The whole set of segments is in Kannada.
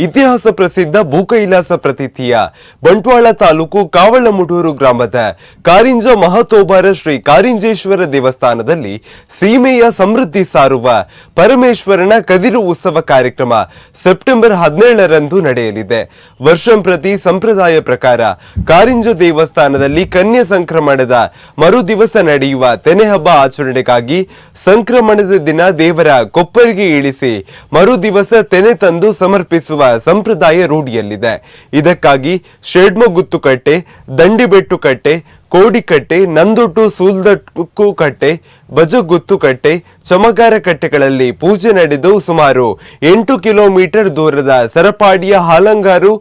ಇತಿಹಾಸ ಪ್ರಸಿದ್ಧ ಭೂಕೈಲಾಸ ಪ್ರತಿಥಿಯ ಬಂಟ್ವಾಳ ತಾಲೂಕು ಕಾವಳಮುಟೂರು ಗ್ರಾಮದ ಕಾರಿಂಜ ಮಹತೋಬಾರ ಶ್ರೀ ಕಾರಿಂಜೇಶ್ವರ ದೇವಸ್ಥಾನದಲ್ಲಿ ಸೀಮೆಯ ಸಮೃದ್ಧಿ ಸಾರುವ ಪರಮೇಶ್ವರನ ಕದಿರು ಉತ್ಸವ ಕಾರ್ಯಕ್ರಮ ಸೆಪ್ಟೆಂಬರ್ ಹದಿನೇಳರಂದು ನಡೆಯಲಿದೆ. ವರ್ಷಂಪ್ರತಿ ಸಂಪ್ರದಾಯ ಪ್ರಕಾರ ಕಾರಿಂಜ ದೇವಸ್ಥಾನದಲ್ಲಿ ಕನ್ಯಾ ಸಂಕ್ರಮಣದ ಮರು ದಿವಸ ನಡೆಯುವ ತೆನೆ ಹಬ್ಬ ಆಚರಣೆಗಾಗಿ ಸಂಕ್ರಮಣದ ದಿನ ದೇವರ ಕೊಪ್ಪರಿಗೆ ಇಳಿಸಿ ಮರು ದಿವಸ ತೆನೆ ತಂದು ಸಮರ್ಪಿಸುವ ಸಂಪ್ರದಾಯ ರೂಢಿಯಲ್ಲಿದೆ. ಇದಕ್ಕಾಗಿ ಶೇಡ್ಮ ಕಟ್ಟೆ ದಂಡಿಬೆಟ್ಟು ಕಟ್ಟೆ ಕೋಡಿಕಟ್ಟೆ, ನಂದೊಟ್ಟು ಸೂಲ್ದಟ್ಟು ಕಟ್ಟೆ ಬಜಗುತ್ತು ಕಟ್ಟೆ ಚಮಗಾರ ಕಟ್ಟೆಗಳಲ್ಲಿ ಪೂಜೆ ನಡೆದು ಸುಮಾರು ಎಂಟು ಕಿಲೋಮೀಟರ್ ದೂರದ ಸರಪಾಡಿಯ ಹಾಲಂಗಾರು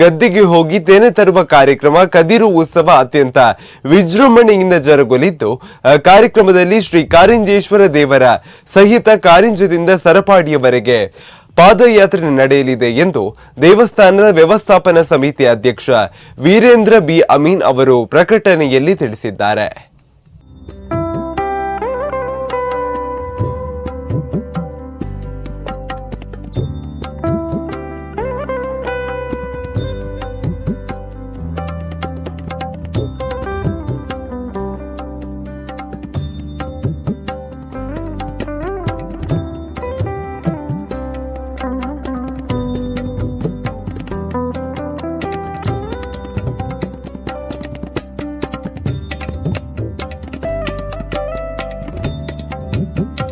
ಗದ್ದೆಗೆ ಹೋಗಿ ತೆನೆ ತರುವ ಕಾರ್ಯಕ್ರಮ ಕದಿರು ಉತ್ಸವ ಅತ್ಯಂತ ವಿಜೃಂಭಣೆಯಿಂದ ಜರುಗಲಿದ್ದು ಕಾರ್ಯಕ್ರಮದಲ್ಲಿ ಶ್ರೀ ಕಾರಿಂಜೇಶ್ವರ ದೇವರ ಸಹಿತ ಕಾರಿಂಜದಿಂದ ಸರಪಾಡಿಯವರೆಗೆ ಪಾದಯಾತ್ರೆ ನಡೆಯಲಿದೆ ಎಂದು ದೇವಸ್ಥಾನದ ವ್ಯವಸ್ಥಾಪನಾ ಸಮಿತಿ ಅಧ್ಯಕ್ಷ ವೀರೇಂದ್ರ ಬಿ ಅಮೀನ್ ಅವರು ಪ್ರಕಟಣೆಯಲ್ಲಿ ತಿಳಿಸಿದ್ದಾರೆ. Uhum.